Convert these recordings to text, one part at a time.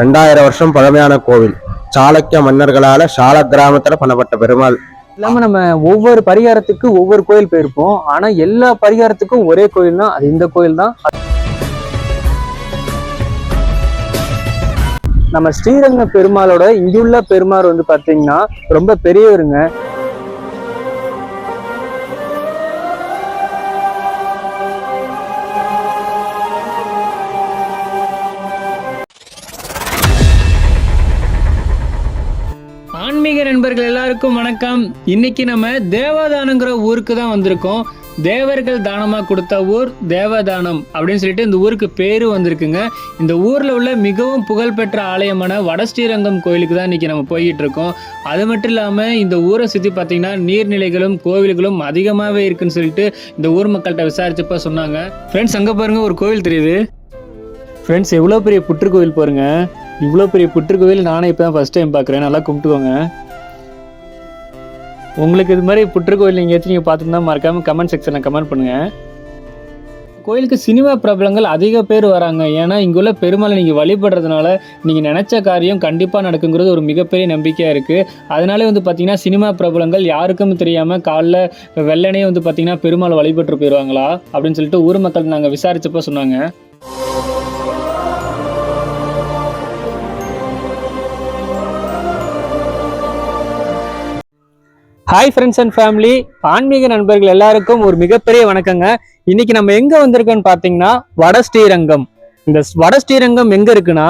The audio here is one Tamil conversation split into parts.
ரெண்டாயிரம் வருஷம் பழமையான கோவில். சாளக்கிய மன்னர்களால சால கிராமத்துல பண்ணப்பட்ட பெருமாள். இல்லாம நம்ம ஒவ்வொரு பரிகாரத்துக்கு ஒவ்வொரு கோயில் போயிருப்போம். ஆனா எல்லா பரிகாரத்துக்கும் ஒரே கோயில் தான் அது இந்த கோயில் தான் நம்ம ஸ்ரீரங்க பெருமாளோட இங்குள்ள பெருமாள் வந்து பாத்தீங்கன்னா ரொம்ப பெரியவருங்க. எல்லாருக்கும் வணக்கம். இன்னைக்கு நம்ம தேவதானங்கிற ஊருக்கு தான் வந்திருக்கோம். தேவர்கள் தானமா கொடுத்த ஊர்? தேவதானம் அப்படின்னு சொல்லிட்டு இந்த ஊருக்கு பேரு வந்திருக்குங்க. இந்த ஊர்ல உள்ள மிகவும் புகழ்பெற்ற ஆலயமான வடஸ்ரீரங்கம் கோயிலுக்கு தான் இன்னைக்கு நம்ம போய்கிட்டு இருக்கோம். அது மட்டும் இல்லாம இந்த ஊரை சுத்தி பார்த்திங்கன்னா நீர்நிலைகளும் கோவில்களும் அதிகமாகவே இருக்குன்னு சொல்லிட்டு இந்த ஊர் மக்கள்கிட்ட விசாரிச்சப்ப சொன்னாங்க. ஃப்ரெண்ட்ஸ் அங்க பாருங்க ஒரு கோவில் தெரியுது. ஃப்ரெண்ட்ஸ் எவ்வளோ பெரிய புற்று கோவில் பாருங்க. இவ்வளோ பெரிய புற்றுக்கோவில் நானே இப்போ தான் ஃபஸ்ட் டைம் பார்க்குறேன் நல்லா கும்பிட்டுக்கோங்க. உங்களுக்கு இது மாதிரி புற்றுக்கோயில் எங்கேயாச்சும் நீங்கள் ஏற்றி நீங்கள் பார்த்துருந்தா மறக்காமல் கமெண்ட் செக்ஷனில் கமெண்ட் பண்ணுங்கள் கோயிலுக்கு சினிமா பிரபலங்கள் அதிக பேர் வராங்க. ஏன்னா இங்குள்ள பெருமாளை நீங்கள் வழிபடுறதுனால நீங்கள் நினச்ச காரியம் கண்டிப்பாக நடக்குங்கிறது ஒரு மிகப்பெரிய நம்பிக்கையாக இருக்குது அதனாலே வந்து பார்த்திங்கன்னா சினிமா பிரபலங்கள் யாருக்கும் தெரியாமல் காலைல வெள்ளனே வந்து பார்த்தீங்கன்னா பெருமாளை வழிபட்டு போயிடுவாங்களா அப்படின்னு சொல்லிட்டு ஊர் மக்கள் நாங்கள் விசாரித்தப்போ சொன்னாங்க. ஹாய் ஃப்ரெண்ட்ஸ் அண்ட் ஃபேமிலி ஆன்மீக நண்பர்கள் எல்லாருக்கும் ஒரு மிகப்பெரிய வணக்கங்க. இன்னைக்கு நம்ம எங்க வந்திருக்கோம்னு பாத்தீங்கன்னா வட ஸ்ரீரங்கம். இந்த வட ஸ்ரீரங்கம் எங்க இருக்குன்னா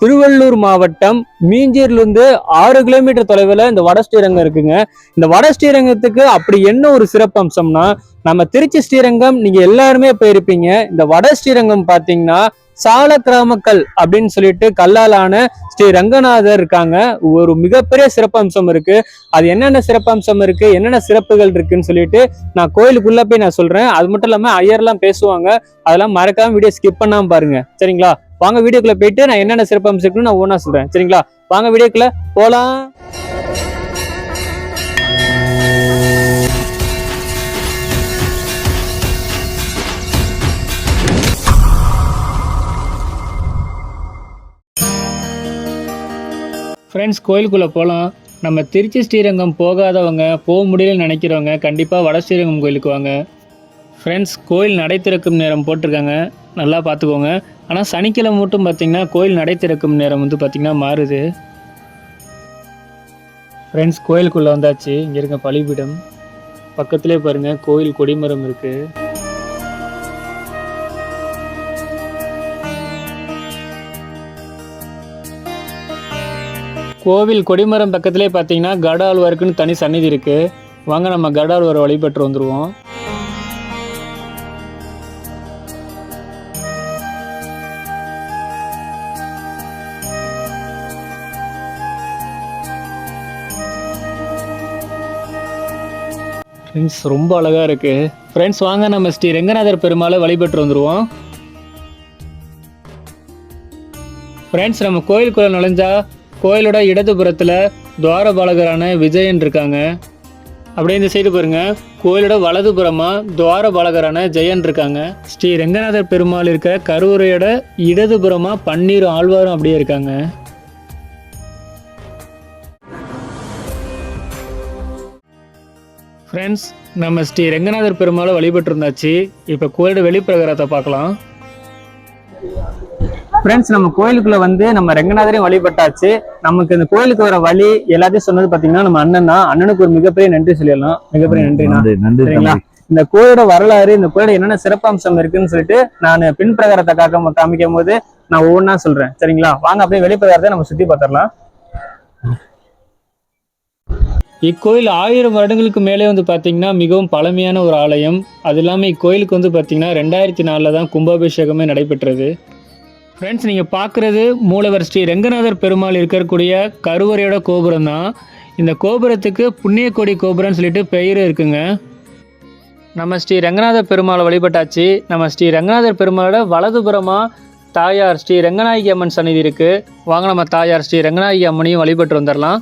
திருவள்ளூர் மாவட்டம் மீஞ்சூர்லேருந்து ஆறு கிலோமீட்டர் தொலைவில் இந்த வட ஸ்ரீரங்கம் இருக்குங்க. இந்த வட ஸ்ரீரங்கத்துக்கு அப்படி என்ன ஒரு சிறப்பம்சம்னா நம்ம திருச்சி ஸ்ரீரங்கம் நீங்க எல்லாருமே போயிருப்பீங்க. இந்த வட ஸ்ரீரங்கம் பாத்தீங்கன்னா சால கிராமக்கல் அப்படின்னு சொல்லிட்டு கல்லாலான ஸ்ரீ ரங்கநாதர் இருக்காங்க. ஒரு மிகப்பெரிய சிறப்பம்சம் இருக்கு. அது என்னென்ன சிறப்பம்சம் இருக்கு? என்னென்ன சிறப்புகள் இருக்குன்னு சொல்லிட்டு நான் கோயிலுக்குள்ள போய் நான் சொல்றேன். அது மட்டும் இல்லாம ஐயர்லாம் பேசுவாங்க. அதெல்லாம் மறக்காம வீடியோ ஸ்கிப் பண்ணாம பாருங்க. சரிங்களா? வாங்க வீடியோக்குள்ள போயிட்டு நான் என்னென்ன சிறப்பம்சம் இருக்குன்னு நான் ஒவ்வொன்றா சொல்றேன். சரிங்களா? வாங்க வீடியோக்குள்ள போலாம். ஃப்ரெண்ட்ஸ் கோயிலுக்குள்ளே போகலாம் நம்ம திருச்சி ஸ்ரீரங்கம் போகாதவங்க போக முடியலன்னு நினைக்கிறவங்க கண்டிப்பாக வட ஸ்ரீரங்கம் கோயிலுக்கு வாங்க. ஃப்ரெண்ட்ஸ் கோயில் நடை திறக்கும் நேரம் போட்டிருக்காங்க. நல்லா பார்த்துக்கோங்க. ஆனால் சனிக்கிழமை மட்டும் பார்த்தீங்கன்னா கோயில் நடை திறக்கும் நேரம் வந்து பார்த்திங்கன்னா மாறுது. ஃப்ரெண்ட்ஸ் கோயிலுக்குள்ளே வந்தாச்சு. இங்கே இருக்க பலிபீடம். பக்கத்துலேயே பாருங்கள் கோயில் கொடிமரம் இருக்குது கோவில் கொடிமரம் பக்கத்துலேயே பார்த்தீங்கன்னா கடாழ்வாருக்குன்னு தனி சன்னிதி இருக்கு. வாங்க நம்ம கடாழ்வாரை வழிபட்டு வந்துருவோம். ஃப்ரெண்ட்ஸ் ரொம்ப அழகா இருக்கு. ஃப்ரெண்ட்ஸ் வாங்க நம்ம ஸ்ரீ ரெங்கநாதர் பெருமாளை வழிபட்டு வந்துருவோம். ஃப்ரெண்ட்ஸ் நம்ம கோயிலுக்குள்ளே நுழைஞ்சா கோயிலோட இடதுபுறத்தில் துவாரபாலகரான விஜயன் இருக்காங்க. அப்படியே இந்த சைடு பாருங்க. கோயிலோட வலதுபுறமாக துவாரபாலகரான ஜெயன் இருக்காங்க. ஸ்ரீ ரெங்கநாதர் பெருமாள் இருக்க கருவறையோட இடதுபுறமாக பன்னீர் ஆழ்வாரும் அப்படியே இருக்காங்க. ஃப்ரெண்ட்ஸ் நம்ம ஸ்ரீ ரெங்கநாதர் பெருமாளை வழிபட்டு இருந்தாச்சு இப்போ கோயிலோட வெளிப்பிரகாரத்தை பார்க்கலாம். ஃப்ரெண்ட்ஸ் நம்ம கோயிலுக்குள்ள வந்து நம்ம ரெங்கநாதரையும் வழிபட்டாச்சு. நமக்கு இந்த கோயிலுக்கு வர வழி எல்லாத்தையும் சொன்னது பாத்தீங்கன்னா நம்ம அண்ணன் தான். அண்ணனுக்கு ஒரு மிகப்பெரிய நன்றி சொல்லிடலாம். மிகப்பெரிய நன்றி நன்றி சரிங்களா? இந்த கோயிலோட வரலாறு இந்த கோயிலோட என்னென்ன சிறப்பம்சம் இருக்குன்னு சொல்லிட்டு நான் பின் பிரகாரத்தை காக்க காமிக்கும் போது நான் ஒவ்வொன்றா சொல்றேன். சரிங்களா? வாங்க அப்படியே வெளிப்பிரகாரத்தை நம்ம சுத்தி பார்த்துடலாம். இக்கோயில் ஆயிரம் வருடங்களுக்கு மேலே வந்து பார்த்தீங்கன்னா மிகவும் பழமையான ஒரு ஆலயம். அது இல்லாமல் இக்கோயிலுக்கு வந்து பார்த்தீங்கன்னா ரெண்டாயிரத்தி நாலில் தான் கும்பாபிஷேகமே நடைபெற்றது. ஃப்ரெண்ட்ஸ் நீங்கள் பார்க்குறது மூலவர் ஸ்ரீ ரெங்கநாதர் பெருமாள் இருக்கக்கூடிய கருவறையோட கோபுரம் தான். இந்த கோபுரத்துக்கு புண்ணியக்கோடி கோபுரம்னு சொல்லிட்டு பெயர் இருக்குங்க. நம்ம ஸ்ரீ ரங்கநாதர் பெருமாளை வழிபட்டாச்சு. நம்ம ஸ்ரீ ரங்கநாதர் பெருமாளோட வலதுபுறமாக தாயார் ஸ்ரீ ரங்கநாயகி அம்மன் சந்நிதி இருக்குது வாங்க நம்ம தாயார் ஸ்ரீ ரங்கநாயகி அம்மனையும் வழிபட்டு வந்துடலாம்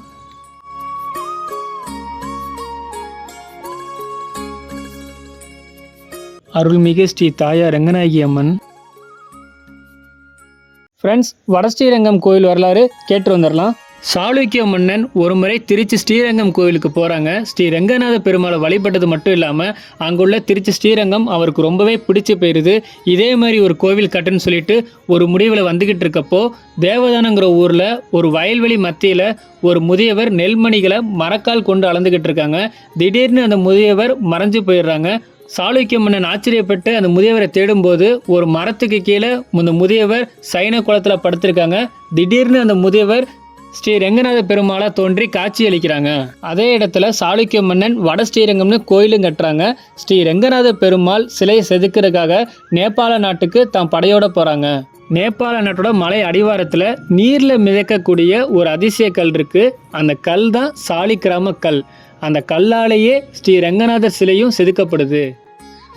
அருள்மிகு ஸ்ரீ தாயார் ரங்கநாயகி அம்மன். ஃப்ரெண்ட்ஸ் வடஸ்ரீரங்கம் கோயில் வரலாறு கேட்டு வந்துடலாம் சாளுக்கிய மன்னன் ஒரு முறை திருச்சி ஸ்ரீரங்கம் கோயிலுக்கு போகிறாங்க ஸ்ரீ ரங்கநாத பெருமாளை வழிபட்டது மட்டும் இல்லாமல் அங்குள்ள திருச்சி ஸ்ரீரங்கம் அவருக்கு ரொம்பவே பிடிச்சு போயிருது. இதே மாதிரி ஒரு கோவில் கட்டுன்னு சொல்லிட்டு ஒரு முடிவில் வந்துக்கிட்டு இருக்கப்போ தேவதானங்கிற ஊரில் ஒரு வயல்வெளி மத்தியில் ஒரு முதியவர் நெல்மணிகளை மரக்கால் கொண்டு அளந்துக்கிட்டு இருக்காங்க. திடீர்னு அந்த முதியவர் மறைஞ்சு போயிடுறாங்க. சாளுக்கிய மன்னன் ஆச்சரியப்பட்டு அந்த முதியவரை தேடும்போது ஒரு மரத்துக்கு கீழே இந்த முதியவர் சைன குளத்தில் படுத்திருக்காங்க. திடீர்னு அந்த முதியவர் ஸ்ரீ ரெங்கநாத பெருமாளா தோன்றி காட்சி அளிக்கிறாங்க. அதே இடத்துல சாளுக்கிய மன்னன் வட ஸ்ரீரங்கம்னு கோயிலும் கட்டுறாங்க. ஸ்ரீ ரெங்கநாத பெருமாள் சிலையை செதுக்கிறதுக்காக நேபாள நாட்டுக்கு தான் படையோட போறாங்க. நேபாள நாட்டோட மலை அடிவாரத்தில் நீரில் மிதக்கக்கூடிய ஒரு அதிசய கல் இருக்கு. அந்த கல் தான் சாலிக்கிராம கல். அந்த கல்லாலேயே ஸ்ரீ ரங்கநாதர் சிலையும் செதுக்கப்படுது.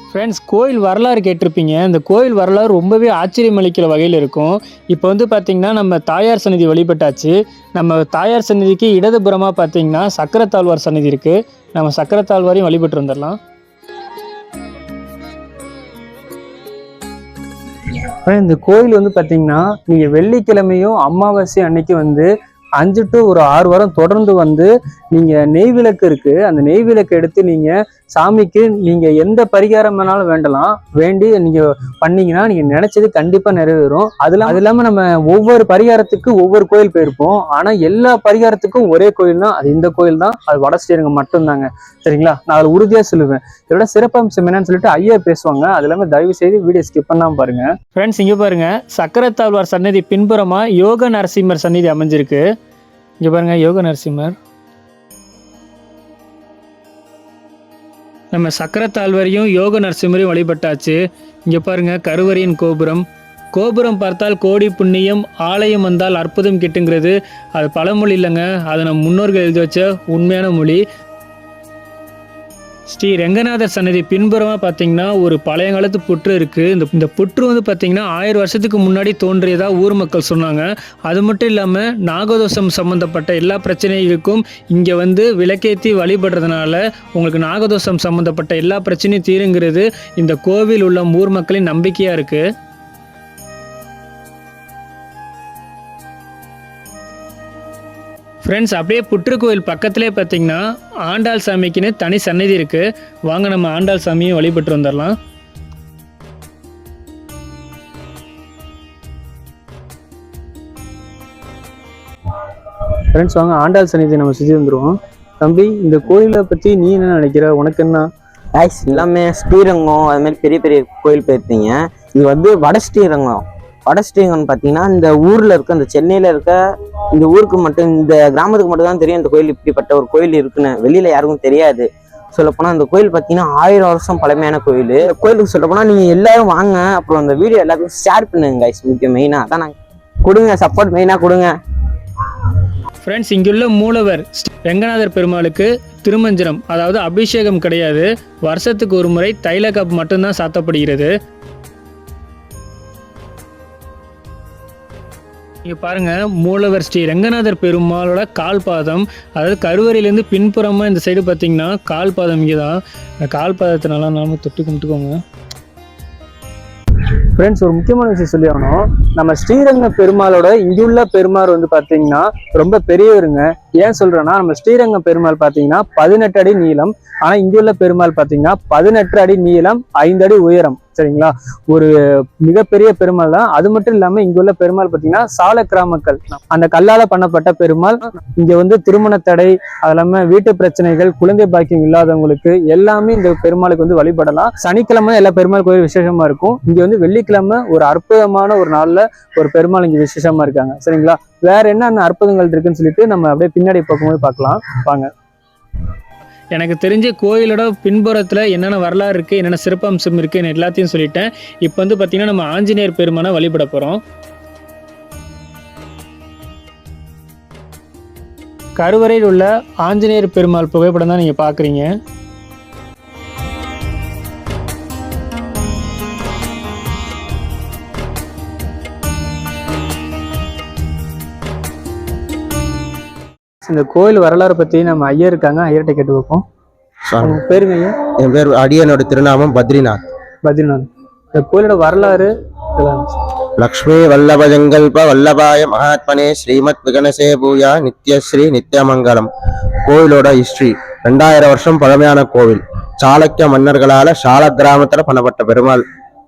ஃப்ரெண்ட்ஸ் கோயில் வரலாறு கேட்டிருப்பீங்க. இந்த கோயில் வரலாறு ரொம்பவே ஆச்சரியம் அளிக்கிற வகையில் இருக்கும். இப்போ வந்து பார்த்திங்கன்னா நம்ம தாயார் சன்னதி வழிபட்டாச்சு. நம்ம தாயார் சன்னதிக்கு இடதுபுறமாக பார்த்தீங்கன்னா சக்கரத்தாழ்வார் சன்னதி இருக்குது நம்ம சக்கரத்தாழ்வாரையும் வழிபட்டு வந்துடலாம். இந்த கோயில் வந்து பார்த்திங்கன்னா நீங்கள் வெள்ளிக்கிழமையும் அமாவாசை அன்னைக்கு வந்து அஞ்சு டு ஒரு ஆறு வாரம் தொடர்ந்து வந்து நீங்கள் நெய் விளக்கு இருக்குது அந்த நெய் விளக்கு எடுத்து நீங்கள் சாமிக்கு நீங்கள் எந்த பரிகாரம் வேணாலும் வேண்டலாம். வேண்டி நீங்கள் பண்ணீங்கன்னா நீங்கள் நினைச்சது கண்டிப்பாக நிறைவேறும். அதில் அது இல்லாமல் நம்ம ஒவ்வொரு பரிகாரத்துக்கு ஒவ்வொரு கோயில் போயிருப்போம். ஆனால் எல்லா பரிகாரத்துக்கும் ஒரே கோயில் தான் அது இந்த கோயில் தான் அது வட ஸ்ரீரங்கம் மட்டும்தாங்க. சரிங்களா? நான் அதில் உறுதியாக சொல்லுவேன். இதோட சிறப்பம்சம் என்னன்னு சொல்லிட்டு ஐயா பேசுவாங்க. அது இல்லாமல் தயவு செய்து வீடியோ ஸ்கிப் பண்ணாம பாருங்க. ஃப்ரெண்ட்ஸ் இங்கே பாருங்க. சக்கரத்தாழ்வார் சன்னதி பின்புறமாக யோக நரசிம்மர் சன்னதி அமைஞ்சிருக்கு. இங்கே பாருங்க யோக நரசிம்மர். நம்ம சக்கரத்தாழ்வரையும் யோக நரசிம்மரையும் வழிபட்டாச்சு. இங்கே பாருங்க கருவறையின் கோபுரம். கோபுரம் பார்த்தால் கோடி புண்ணியம் ஆலயம் வந்தால் அற்புதம் கிட்டுங்கிறது. அது பழமொழி இல்லைங்க. அதை நம்ம முன்னோர்கள் எழுதி வச்ச உண்மையான மொழி. ஸ்ரீ ரெங்கநாதர் சன்னதி பின்புறமாக பார்த்தீங்கன்னா ஒரு பழைய காலத்து புற்று இருக்குது இந்த இந்த புற்று வந்து பார்த்தீங்கன்னா ஆயிரம் வருஷத்துக்கு முன்னாடி தோன்றியதாக ஊர் மக்கள் சொன்னாங்க. அது மட்டும் இல்லாமல் நாகதோஷம் சம்மந்தப்பட்ட எல்லா பிரச்சனைகளுக்கும் இங்கே வந்து விளக்கேற்றி வழிபடுறதுனால உங்களுக்கு நாகதோஷம் சம்மந்தப்பட்ட எல்லா பிரச்சனையும் தீருங்கிறது இந்த கோவில் உள்ள ஊர் மக்களின் நம்பிக்கையாக இருக்குது ஃப்ரெண்ட்ஸ் அப்படியே புற்றுக்கோயில் பக்கத்துலேயே பார்த்தீங்கன்னா ஆண்டாள் சாமிக்குன்னு தனி சன்னதி இருக்குது வாங்க நம்ம ஆண்டாள் சாமியும் வழிபட்டு வந்துடலாம். ஃப்ரெண்ட்ஸ் வாங்க ஆண்டாள் சன்னிதி நம்ம சுற்றி வந்துருவோம். தம்பி இந்த கோயிலை பற்றி நீ என்ன நினைக்கிற? உனக்கு என்ன? Guys எல்லாமே ஸ்ரீரங்கம் அது மாதிரி பெரிய பெரிய கோயில் போயிருப்பீங்க. இது வந்து வட ஸ்ரீரங்கம். வட ஸ்ரீரங்கம் பார்த்தீங்கன்னா இந்த ஊரில் இருக்க இந்த சென்னையில் இருக்க இந்த ஊருக்கு மட்டும் இந்த கிராமத்துக்கு மட்டும் தான் தெரியும் இந்த கோயில் இப்படிப்பட்ட ஒரு கோயில் இருக்குன்னு. வெளியில் யாருக்கும் தெரியாது. சொல்லப்போனால் இந்த கோயில் பார்த்தீங்கன்னா ஆயிரம் வருஷம் பழமையான கோயில். இந்த கோயிலுக்கு சொல்லப்போனால் நீங்கள் எல்லாரும் வாங்க அப்புறம் அந்த வீடியோ எல்லாத்துக்கும் ஷேர் பண்ணுங்க கைஸ் முக்கியம் மெயினாக அதான் நாங்கள் கொடுங்க சப்போர்ட் மெயினாக கொடுங்க. ஃப்ரெண்ட்ஸ் இங்குள்ள மூலவர் ரெங்கநாதர் பெருமாளுக்கு திருமஞ்சனம் அதாவது அபிஷேகம் கிடையாது. வருஷத்துக்கு ஒரு முறை தைல கப் மட்டும்தான் சாத்தப்படுகிறது. இங்க பாருங்க மூலவர் ஸ்ரீ ரங்கநாதர் பெருமாளோட கால் பாதம் அதாவது கருவறையிலேருந்து பின்புறமா இந்த சைடு பார்த்தீங்கன்னா கால் பாதம் இங்கே தான் இந்த கால் நல்லா நாம தொட்டு கும்பிட்டுக்கோங்க. ஃப்ரெண்ட்ஸ் ஒரு முக்கியமான விஷயம் சொல்லி ஆகணும். நம்ம ஸ்ரீரங்க பெருமாளோட இங்குள்ள பெருமாள் வந்து பார்த்தீங்கன்னா ரொம்ப பெரியவருங்க. ஏன் சொல்றேன்னா நம்ம ஸ்ரீரங்க பெருமாள் பார்த்தீங்கன்னா பதினெட்டு அடி நீளம். ஆனா இங்குள்ள பெருமாள் பார்த்தீங்கன்னா பதினெட்டு அடி நீளம் ஐந்து அடி உயரம். சரிங்களா? ஒரு மிகப்பெரிய பெருமாள் தான். அது மட்டும் இல்லாம இங்குள்ள பெருமாள் பார்த்தீங்கன்னா சால கிராமக்கல் அந்த கல்லால பண்ணப்பட்ட பெருமாள். இங்க வந்து திருமண தடை அது இல்லாம வீட்டு பிரச்சனைகள் குழந்தை பாக்கியம் இல்லாதவங்களுக்கு எல்லாமே இந்த பெருமாளுக்கு வந்து வழிபடலாம். சனிக்கிழமை எல்லா பெருமாள் கோயில் விசேஷமா இருக்கும். இங்க வந்து வெள்ளிக்கிழமை ஒரு அற்புதமான ஒரு நாள்ல ஒரு பெருமாளிங்க விசேஷமா இருக்காங்க. சரிங்களா? வேற என்னென்ன அற்புதங்கள் இருக்குன்னு சொல்லிட்டு நம்ம அப்படியே பின்னாடி பக்கமே பார்க்கலாம். வாங்க. எனக்கு தெரிஞ்ச கோயிலோட பின்புறத்தில் என்னென்ன வரலாறு இருக்குது என்னென்ன சிறப்பம்சம் இருக்குன்னு எல்லாத்தையும் சொல்லிட்டேன். இப்போ வந்து பார்த்திங்கன்னா நம்ம ஆஞ்சநேயர் பெருமானை வழிபட போகிறோம் கருவறையில் உள்ள ஆஞ்சநேயர் பெருமாள் புகைப்படம் தான் நீங்கள் பார்க்குறீங்க இந்த கோயில் வரலாறு பத்தி நம்ம ஐயா இருக்காங்க ஐயர்கிட்ட கேட்டு வைப்போம். உங்க பேருங்க ஐயா? என் பேர் அடியனோட திருநாமம் பத்ரிநாத். பத்ரிநாத். இந்த கோயிலோட வரலாறு இதெல்லாம். லக்ஷ்மி வல்லபஜங்கல்ப வல்லபாய மகாத்மனே ஸ்ரீமத் விகனசே பூயா நித்யஸ்ரீ நித்யமங்கலம். கோவிலோட ஹிஸ்டரி ரெண்டாயிரம் வருஷம் பழமையான கோவில். சாளக்கிய மன்னர்களால சால கிராமத்துல பண்ணப்பட்ட பெருமாள்.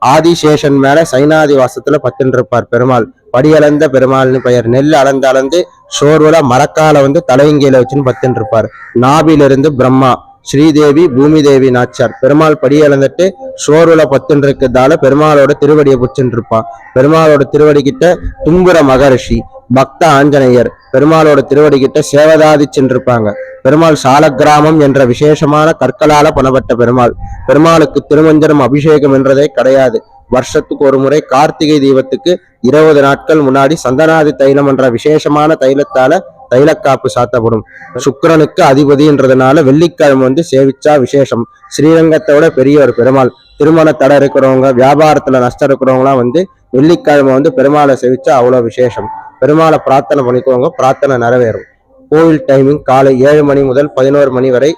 ஆதிசேஷன் மேல சைனாதி வாசத்துல பத்துன்னு இருப்பார் பெருமாள். படியளந்த பெருமாள்னு பெயர். நெல் அளந்து அளந்து சோர்வுல மரக்கால வந்து தலையங்கையில வச்சுன்னு பத்துன்னு இருப்பார். நாபிலிருந்து பிரம்மா ஸ்ரீதேவி பூமி தேவி நாச்சார் பெருமாள் படி இழந்துட்டு சோர்வுல பத்துன்னு இருக்கிறதால பெருமாளோட திருவடியை பிடிச்சுட்டு இருப்பான். பெருமாளோட திருவடி கிட்ட தும்புர மகரிஷி பக்த ஆஞ்சநேயர் பெருமாளோட திருவடி கிட்ட சேவதாதி சென்றிருப்பாங்க. பெருமாள் சாலக்கிராமம் என்ற விசேஷமான கற்களால பணப்பட்ட பெருமாள். பெருமாளுக்கு திருமஞ்சனம் அபிஷேகம் என்றதே கிடையாது. வருஷத்துக்கு ஒரு முறை கார்த்திகை தீபத்துக்கு இருபது நாட்கள் முன்னாடி சந்தனாதி தைலம் என்ற விசேஷமான தைலத்தால தைலக்காப்பு சாத்தப்படும். சுக்கிரனுக்கு அதிபதின்றதுனால வெள்ளிக்கிழமை வந்து சேவிச்சா விசேஷம். ஸ்ரீரங்கத்தோட பெரிய ஒரு பெருமாள். திருமண தடை இருக்கிறவங்க வியாபாரத்துல நஷ்டம் இருக்கிறவங்களாம் வந்து வெள்ளிக்கிழமை வந்து பெருமாளை சேவிச்சா அவ்வளவு விசேஷம். பெருமாளை பிரார்த்தனை பண்ணிக்கோங்க பிரார்த்தனை நிறைவேறும். கோவில் டைமிங் காலை ஏழு மணி முதல் பதினோரு மணி வரை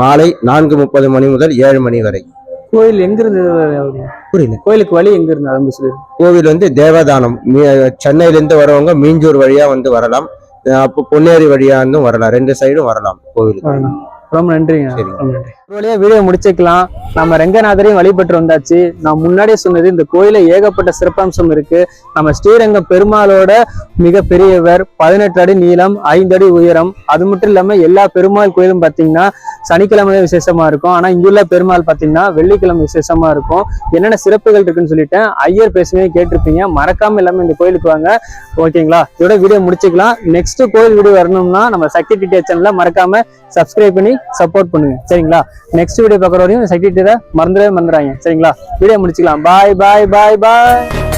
மாலை நான்கு முப்பது மணி முதல் ஏழு மணி வரை. கோயில் எங்க இருந்து வருது? புரியல கோயிலுக்கு வழி எங்க இருந்து சொல்லி. கோவில் வந்து தேவதானம். மீ- சென்னையிலேருந்து வரவங்க மீஞ்சூர் வழியா வந்து வரலாம். அப்போ பொன்னேரி வழியா இருந்தும் வரலாம். ரெண்டு சைடும் வரலாம் கோவிலுக்கு. ரொம்ப நன்றிங்க. நன்றி. ஒரு வழியா வீடியோ முடிச்சுக்கலாம். நம்ம ரெங்கநாதரையும் வழிபட்டு வந்தாச்சு. நான் முன்னாடியே சொன்னது இந்த கோயில ஏகப்பட்ட சிறப்பம்சம் இருக்கு. நம்ம ஸ்ரீரங்கம் பெருமாளோட மிக பெரியவர் பதினெட்டு அடி நீளம் ஐந்து அடி உயரம். அது மட்டும் இல்லாம எல்லா பெருமாள் கோயிலும் பாத்தீங்கன்னா சனிக்கிழமை தான் விசேஷமா இருக்கும். ஆனா இங்குள்ள பெருமாள் பாத்தீங்கன்னா வெள்ளிக்கிழமை விசேஷமா இருக்கும். என்னென்ன சிறப்புகள் இருக்குன்னு சொல்லிட்டேன். ஐயர் பேசுமே கேட்டிருப்பீங்க. மறக்காம எல்லாமே இந்த கோயிலுக்கு வாங்க. ஓகேங்களா? இதோட வீடியோ முடிச்சுக்கலாம். நெக்ஸ்ட் கோயில் வீடியோ வரணும்னா நம்ம சக்தி டிடிஎச் சேனல்ல மறக்காம சப்ஸ்கிரைப் பண்ணி சப்போர்ட் பண்ணுங்க. சரிங்களா? நெக்ஸ்ட் வீடியோ பார்க்குற வரையும் சக்தி டிடியை மறந்துடவே மறந்துடாங்க சரிங்களா? வீடியோ முடிச்சுக்கலாம். பாய் பாய் பாய் பாய்